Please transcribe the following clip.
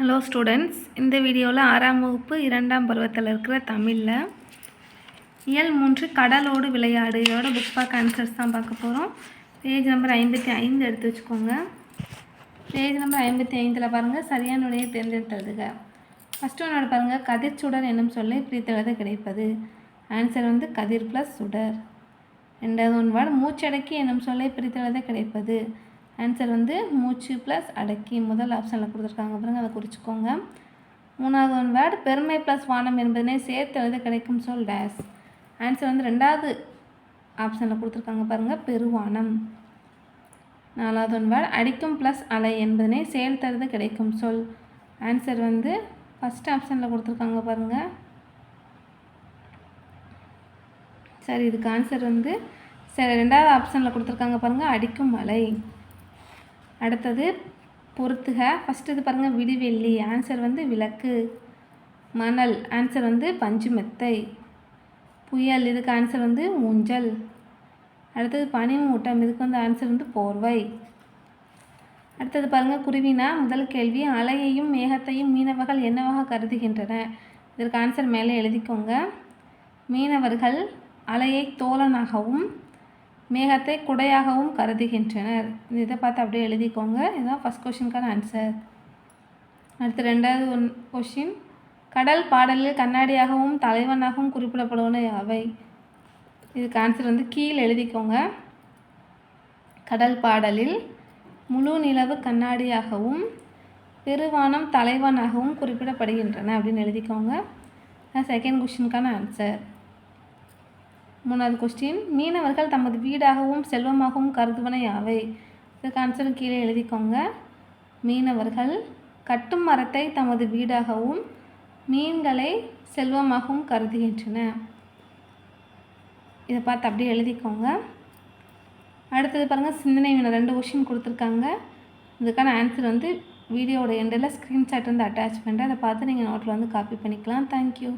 Hello students இந்த வீடியோவில் ஆறாம் வகுப்பு இரண்டாம் பருவத்தில் இருக்கிற தமிழில் இயல் மூன்று கடலோடு விளையாடு இதோட புக் பார்க்க ஆன்சர்ஸ் தான் பார்க்க போகிறோம் பேஜ் நம்பர் ஐம்பத்தி ஐந்து எடுத்து வச்சுக்கோங்க. பேஜ் நம்பர் ஐம்பத்தி ஐந்தில் பாருங்கள் சரியான விடையை தேர்ந்தெடுத்ததுங்க. ஃபஸ்ட்டு ஒன்னோட பாருங்கள் கதிர்ச்சுடர் என்னும் சொல்லை பிரித்தெழுத கிடைப்பது. ஆன்சர் வந்து கதிர் ப்ளஸ் சுடர். ரெண்டாவது ஒன்று வேர்டு மூச்சடக்கி என்னும் சொல்லை பிரித்தெழுத கிடைப்பது. ஆன்சர் வந்து மூச்சு ப்ளஸ் அடக்கி முதல் ஆப்ஷனில் கொடுத்துருக்காங்க. பாருங்க அதை குறிச்சிக்கோங்க. மூணாவது ஒன் வேர்டு பெருமை ப்ளஸ் வானம் என்பதனை சேர்த்து எழுத கிடைக்கும் சொல் டேஸ் ஆன்சர் வந்து ரெண்டாவது ஆப்ஷனில் கொடுத்துருக்காங்க. பாருங்கள் பெருவானம். நாலாவது ஒன் வேர்டு அடிக்கும் ப்ளஸ் அலை என்பதனை தருது கிடைக்கும் சொல். ஆன்சர் வந்து ஃபஸ்ட் ஆப்ஷனில் கொடுத்துருக்காங்க. பாருங்கள் சரி இதுக்கு ஆன்சர் வந்து சரி ரெண்டாவது ஆப்ஷனில் கொடுத்துருக்காங்க. பாருங்கள் அடிக்கும் மலை அடுத்தது பொறுத்துக. ஃபஸ்ட்டு இது பாருங்கள் விடிவெள்ளி. ஆன்சர் வந்து விளக்கு. மணல். ஆன்சர் வந்து பஞ்சு மெத்தை புயல். இதுக்கு ஆன்சர் வந்து ஊஞ்சல். அடுத்தது பனிமூட்டம். இதுக்கு வந்து ஆன்சர் வந்து போர்வை. அடுத்தது பாருங்கள் குருவினா முதல் கேள்வி அலையையும் மேகத்தையும் மீனவர்கள் என்னவாக கருதுகின்றன? இதற்கு ஆன்சர் மேலே எழுதிக்கோங்க. மீனவர்கள் அலையை தோழனாகவும் மேகத்தை குடையாகவும் கருதுகின்றனர். இதை பார்த்து அப்படியே எழுதிக்கோங்க. இதுதான் ஃபஸ்ட் கொஷினுக்கான ஆன்சர் அடுத்து ரெண்டாவது ஒன் கொஷின் கடல் பாடலில் கண்ணாடியாகவும் தலைவனாகவும் குறிப்பிடப்படுவன அவை. இதுக்கு ஆன்சர் வந்து கீழே எழுதிக்கோங்க. கடல் பாடலில் முழு நிலவு கண்ணாடியாகவும் பெருவானம் தலைவனாகவும் குறிப்பிடப்படுகின்றன அப்படின்னு எழுதிக்கோங்க. செகண்ட் கொஷினுக்கான ஆன்சர் மூணாவது கொஸ்டின் மீனவர்கள் தமது வீடாகவும் செல்வமாகவும் கருதுவன யாவை? இதுக்கு ஆன்சர் கீழே எழுதிக்கோங்க. மீனவர்கள் கட்டும் மரத்தை தமது வீடாகவும் மீன்களை செல்வமாகவும் கருதுகின்றன. இதை பார்த்து அப்படியே எழுதிக்கோங்க. அடுத்தது பாருங்கள் சிந்தனை வினா. ரெண்டு கொஷின் கொடுத்துருக்காங்க. இதுக்கான ஆன்சர் வந்து வீடியோட எண்டில் ஸ்க்ரீன்ஷாட் வந்து அட்டாச் பண்ணுறேன் அதை பார்த்து நீங்கள் நோட்டில் வந்து காப்பி பண்ணிக்கலாம். தேங்க்யூ